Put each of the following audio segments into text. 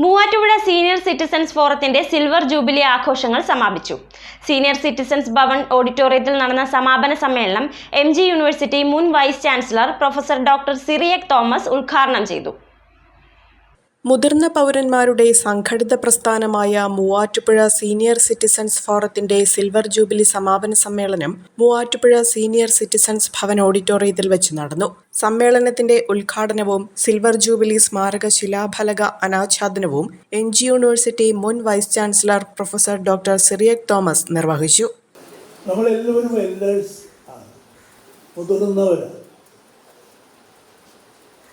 Muvattupuzha senior citizens ഫോറത്തിന്റെ silver jubilee ആഘോഷങ്ങൾ സമാപിച്ചു. സീനിയർ സിറ്റിസൺസ് ഭവൻ ഓഡിറ്റോറിയത്തിൽ നടന്ന സമാപന സമ്മേളനം എം യൂണിവേഴ്സിറ്റി മുൻ vice chancellor professor doctor Cyriac Thomas ഉദ്ഘാടനം ചെയ്തു. മുതിർന്ന പൗരന്മാരുടെ സംഘടിത പ്രസ്ഥാനമായ മൂവാറ്റുപുഴ സീനിയർ സിറ്റിസൺസ് ഫോറത്തിന്റെ സിൽവർ ജൂബിലി സമാപന സമ്മേളനം മൂവാറ്റുപുഴ സീനിയർ സിറ്റിസൺസ് ഭവൻ ഓഡിറ്റോറിയത്തിൽ വെച്ച് നടന്നു. സമ്മേളനത്തിന്റെ ഉദ്ഘാടനവും സിൽവർ ജൂബിലി സ്മാരക ശിലാഫലക അനാച്ഛാദനവും എൻ ജി യൂണിവേഴ്സിറ്റി മുൻ vice chancellor professor doctor Cyriac Thomas നിർവഹിച്ചു. നമ്മളെല്ലാവരും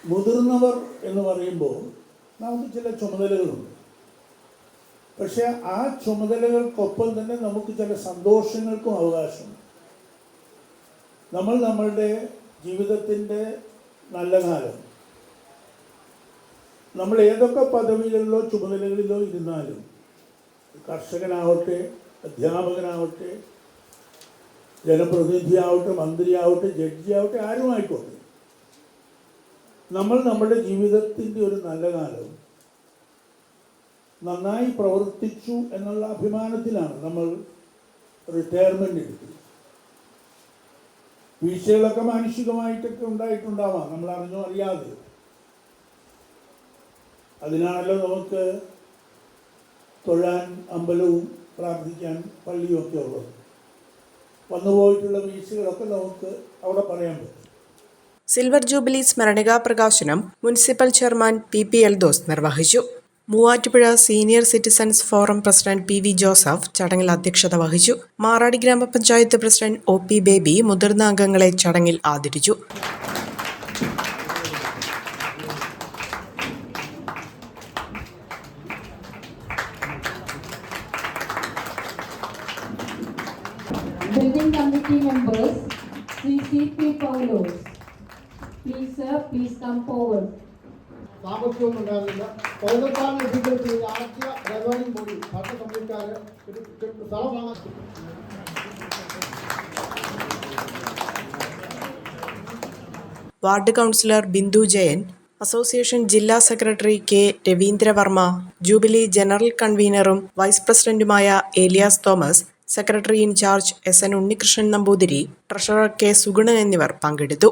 മുതിർന്നവർ എന്ന് പറയുമ്പോൾ നമുക്ക് ചില ചുമതലകളുണ്ട്. പക്ഷെ ആ ചുമതലകൾക്കൊപ്പം തന്നെ നമുക്ക് ചില സന്തോഷങ്ങൾക്കും അവകാശമുണ്ട്. നമ്മൾ നമ്മളുടെ ജീവിതത്തിന്റെ നല്ല കാലം. നമ്മൾ ഏതൊക്കെ പദവികളിലോ ചുമതലകളിലോ ഇരുന്നാലും കർഷകനാവട്ടെ അധ്യാപകനാവട്ടെ ജനപ്രതിനിധിയാവട്ടെ മന്ത്രിയാവട്ടെ ജഡ്ജിയാവട്ടെ ആരും ആയിക്കോട്ടെ നമ്മൾ നമ്മുടെ ജീവിതത്തിന്റെ ഒരു നല്ല കാലം നന്നായി പ്രവർത്തിച്ചു എന്നുള്ള അഭിമാനത്തിലാണ് നമ്മൾ റിട്ടയർമെന്റ് എടുക്കുന്നത് വീഴ്ചകളൊക്കെ മാനുഷികമായിട്ടൊക്കെ ഉണ്ടായിട്ടുണ്ടാവാം നമ്മൾ അറിഞ്ഞോ അറിയാതെ. അതിനാണല്ലോ നമുക്ക് തൊഴാൻ അമ്പലവും പ്രാർത്ഥിക്കാൻ പള്ളിയും ഒക്കെ ഉള്ളത്. വന്നുപോയിട്ടുള്ള വീഴ്ചകളൊക്കെ നമുക്ക് അവിടെ പറയാൻ പറ്റും. സിൽവർ ജൂബിലി സ്മരണികാ പ്രകാശനം municipal chairman P P L those നിർവഹിച്ചു. Muvattupuzha senior citizens forum president P V Joseph ചടങ്ങിൽ അധ്യക്ഷത വഹിച്ചു. മാറാടി ഗ്രാമപഞ്ചായത്ത് പ്രസിഡന്റ് ഒ പി ബേബി മുതിർന്ന അംഗങ്ങളെ ചടങ്ങിൽ ആദരിച്ചു. Building committee members, CCP Paulos. Please sir, please come forward. സാമ്പത്തികവും ഉണ്ടാകുന്നില്ല പൗരത്വം ലഭിക്കുന്ന ആദ്യ ഗവർണിംഗ് ബോഡി ഭരണ കമ്മിറ്റിക്കാര് ഒരു സ്ഥലം വാങ്ങാൻ ward councillor Bindu Jayan association ജില്ലാ secretary K Raveendravarma jubilee general കൺവീനറും vice പ്രസിഡന്റുമായ Elias Thomas secretary in charge S N Unnikrishnan Namboothiri treasurer K Suganan എന്നിവർ പങ്കെടുത്തു